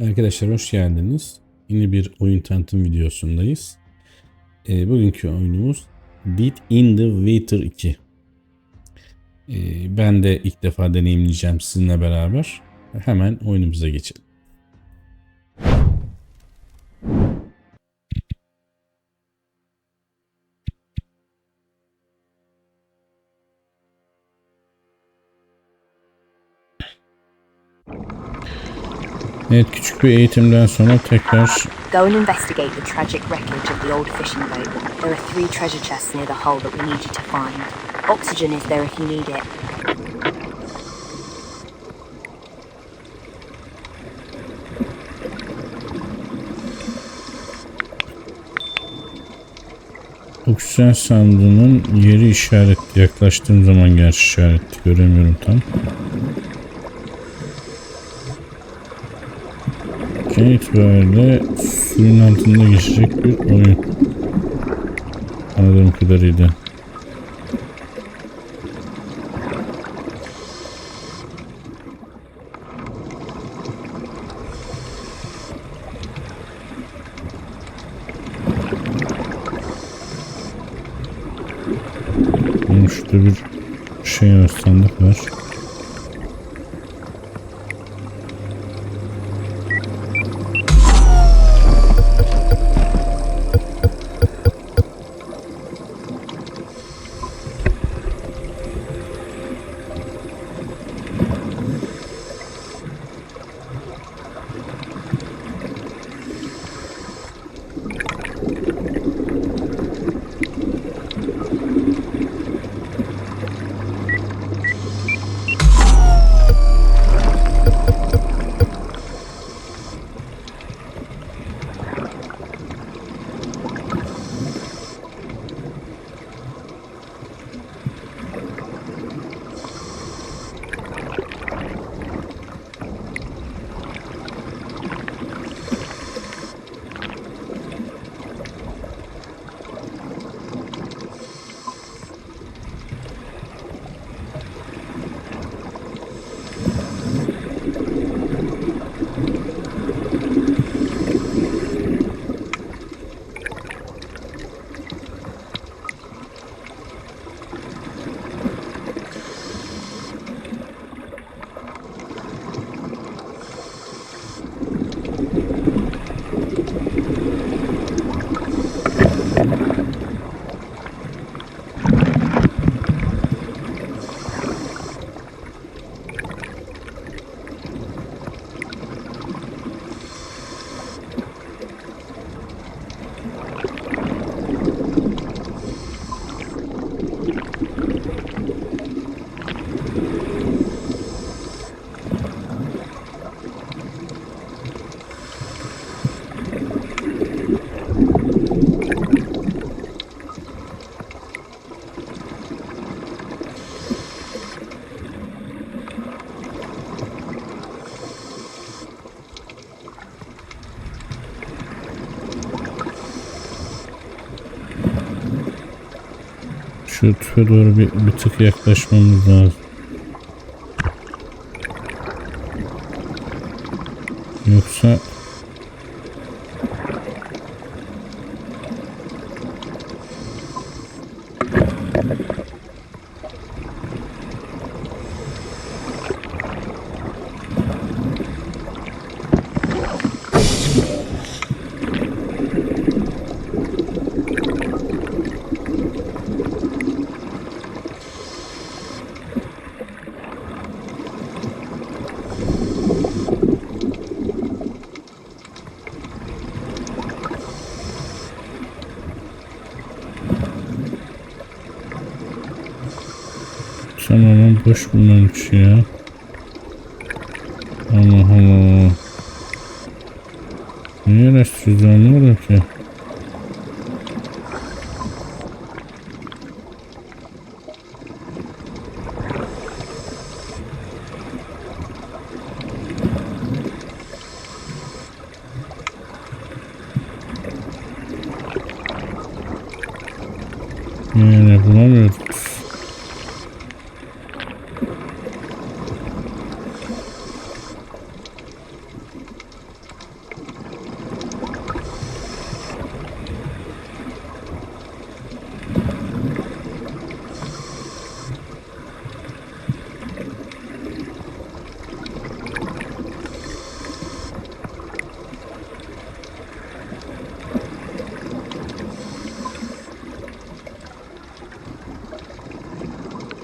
Arkadaşlar hoş geldiniz. Yeni bir oyun tanıtım videosundayız. Ee, bugünkü oyunumuz Dead in the Water 2. Ee, ben de ilk defa deneyimleyeceğim sizinle beraber. Hemen oyunumuza geçelim. Evet küçük bir eğitimden sonra tekrar Go and investigate the tragic wreckage of the old fishing boat. There are three treasure chests near the hull that we need you to find. Oxygen is there if you need it. oksijen sandığının yeri işaretli. Yaklaştığım zaman gerçi işaretli. Göremiyorum tam. Genel itibariyle suyun altında geçecek bir oyun. Anladığım kadarıyla. Şurada bir şey var, sandık var. Şu tüpe doğru bir, bir tık yaklaşmamız lazım. Yoksa tamamen boş bunların içi ya. Allah Allah. Niye araştırıyoruz anlamadım ki. Yani bulamıyoruz.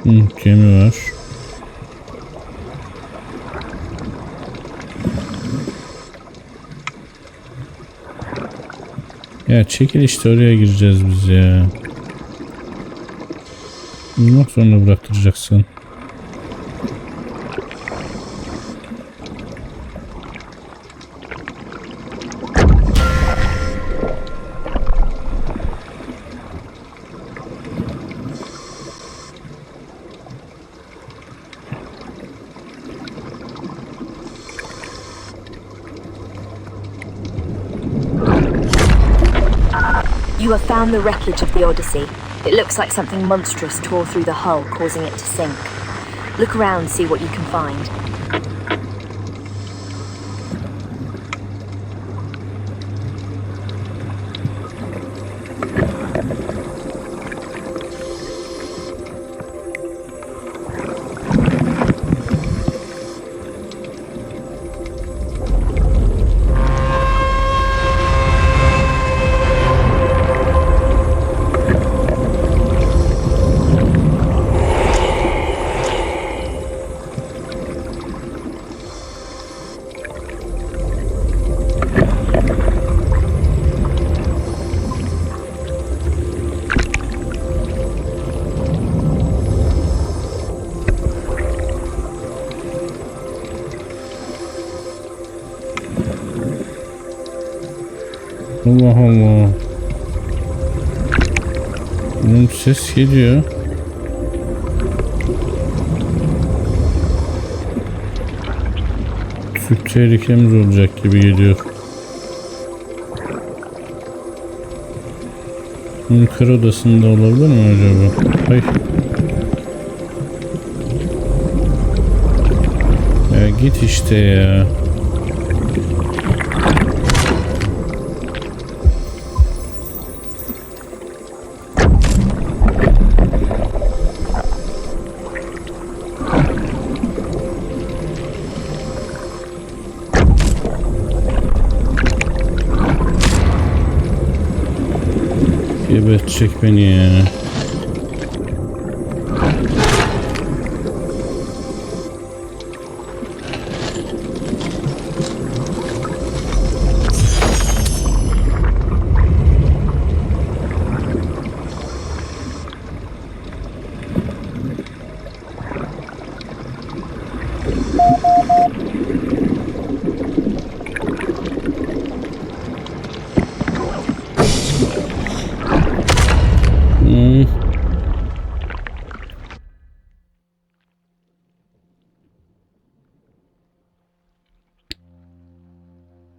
Hı, gemi var. Ya çekil işte oraya gireceğiz biz ya. Bundan sonra bıraktıracaksın. You have found the wreckage of the Odyssey. It looks like something monstrous tore through the hull, causing it to sink. Look around, see what you can find. Allah Allah. Bunun ses geliyor. Süt tehlikemiz olacak gibi geliyor. Kır odasında olabilir mi acaba? Ay. Ya git işte ya. Gebertecek beni ya.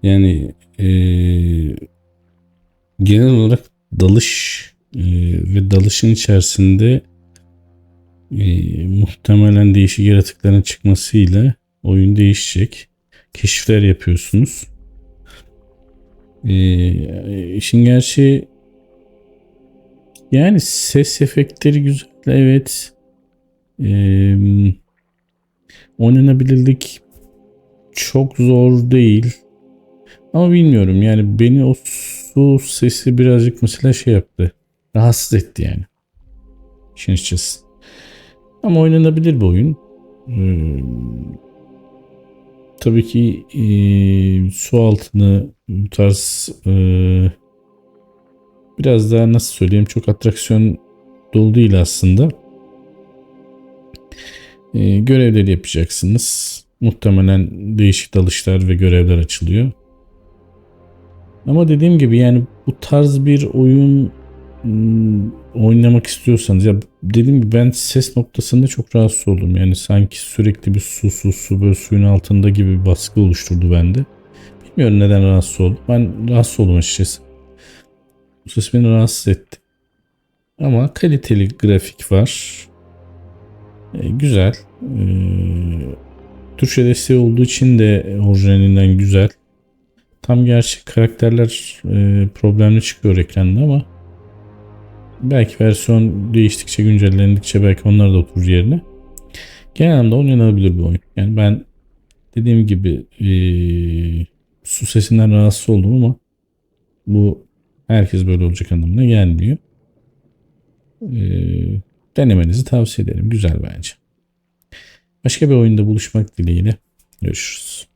Yani eee, genel olarak dalış eee, ve dalışın içerisinde eee, muhtemelen değişik yaratıkların çıkmasıyla oyun değişecek. Keşifler yapıyorsunuz. Eee işin gerçeği yani ses efektleri güzel evet. Ee, oynanabilirlik çok zor değil. Ama bilmiyorum yani beni o su sesi birazcık mesela şey yaptı. Rahatsız etti yani. İşin açıkçası. Ama oynanabilir bir oyun. Ee, tabii ki ee, su altını bu tarz ee, biraz daha nasıl söyleyeyim çok atraksiyon dolu değil aslında. Ee, görevleri yapacaksınız. Muhtemelen değişik dalışlar ve görevler açılıyor. Ama dediğim gibi yani bu tarz bir oyun hmm, oynamak istiyorsanız ya dediğim gibi ben ses noktasında çok rahatsız oldum. Yani sanki sürekli bir su su su böyle suyun altında gibi bir baskı oluşturdu bende. Bilmiyorum neden rahatsız oldum. Ben rahatsız oldum açıkçası. Bu ses beni rahatsız etti. Ama kaliteli grafik var. E, güzel. E, Türkçe desteği olduğu için de orijinalinden güzel. Tam gerçek karakterler e, problemli çıkıyor ekranda ama belki versiyon değiştikçe güncellendikçe belki onlar da oturur yerine. Genel anlamda oynanabilir bir oyun. Yani ben dediğim gibi e, su sesinden rahatsız oldum ama bu herkes böyle olacak anlamına gelmiyor. Ee, Denemenizi tavsiye ederim. Güzel bence. Başka bir oyunda buluşmak dileğiyle. Görüşürüz.